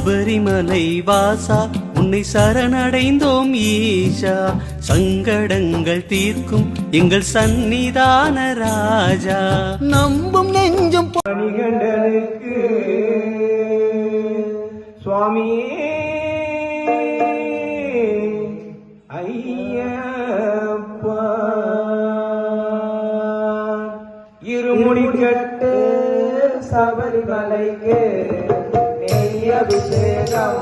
சபரிமலை வாசா உன்னை சரணடைந்தோம் ஈஷா. சங்கடங்கள் தீர்க்கும் எங்கள் சந்நிதான ராஜா. நம்பும் நெஞ்சும் பொ- மணிகண்டனுக்கு சுவாமியே ஐயப்பா. இருமுடி கட்டு சபரிமலைக்கு அபிஷேகம்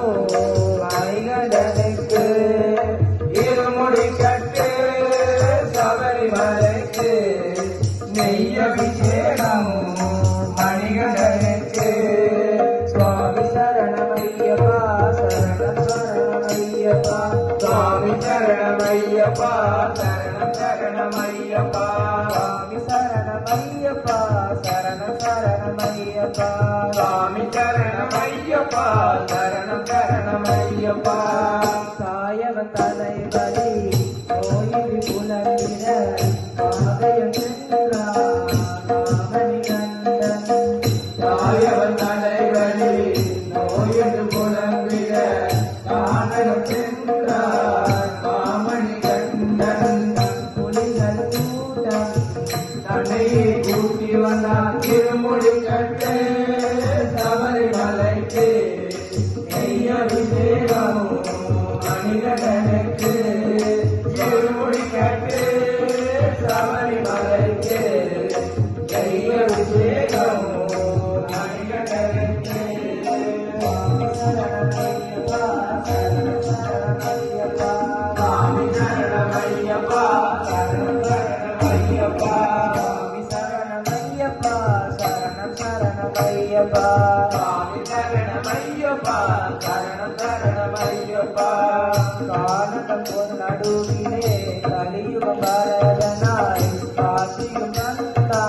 மணிகண்டனுக்கு இருமுடி கட்டு சபரிமலைக்கு நெய் அபிஷேகம் மணிகண்டனுக்கு சுவாமி சரணமையப்பா சரணம் சரணமையப்பா சுவாமி சரணமையப்பா சரணம் சரணமையப்பா சரணமையப்பா சரணம் சரணமையப்பா சுவாமி சரணமையப்பா சரணம் சரணமையப்பா சாயவன் தலைவலி கோயில் புலவிட கண்டன் தாயவன் தலைவலி நோயது புலம்பிட. கூட்டி வந்தான் திருமொழி கட்டு శరణమయ్యప్ప స్వామి శరణమయ్యప్ప శరణ శరణమయ్యప్ప కలియుగ భారతనాయి కాశీయుగంతా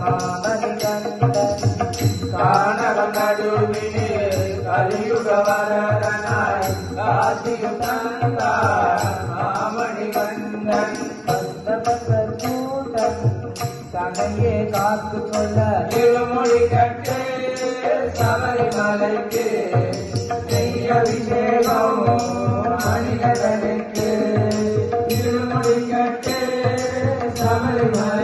మామని தன்னையே காத்து கொள்ள திருமொழி கட்டு சபரிமலைக்கு செய்ய அபிஷேகம் மணிகண்டனுக்கு திருமொழி கட்டு சபரிமலைக்கு நெய்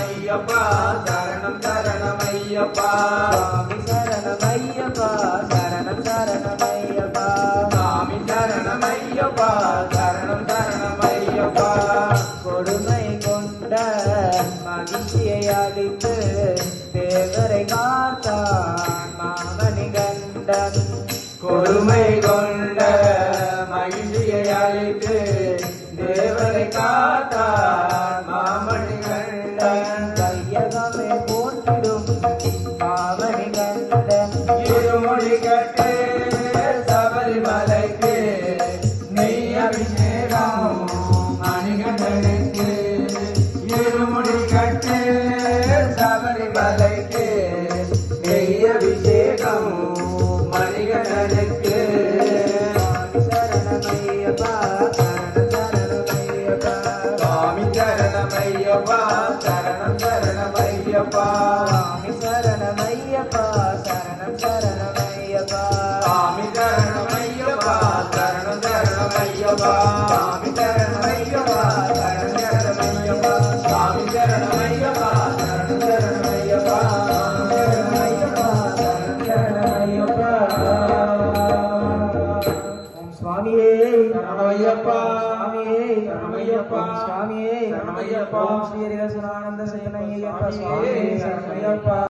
சரணமையப்பா சரணம் சரணமையப்பா சுவாமி சரணமையப்பா சரணம் சரணமையப்பா. சுவாமி சரணமையப்பா சரணம் சரணமையப்பா கொடுமை கொண்ட மகிழ்ச்சியை அளித்து தேவரை காத்தான் மாமணி கண்டன். கொடுமை கொண்ட மகிழ்ச்சியை அளித்து தேவரை காத்தான் స్వామి శరణమయ్యప్ప శరణం శరణమయ్యప్ప. స్వామి శరణమయ్యప్ప శరణం శరణమయ్యప్ప. స్వామి శరణమయ్యప్ప శరణం శరణమయ్యప్ప. స్వామి శరణమయ్యప్ప శరణం శరణమయ్యప్ప. స్వామి శరణమయ్యప్ప శరణం శరణమయ్యప్ప. స్వామియే சரணமையப்பா. சுவாமியே சரணமையப்பா. சுவாமியே சரணமையப்பா. ஸ்ரீ ஹரிஹர சுரானந்த சயன ஐயப்பா. சுவாமியே சுவாமியே சரணமையப்பா.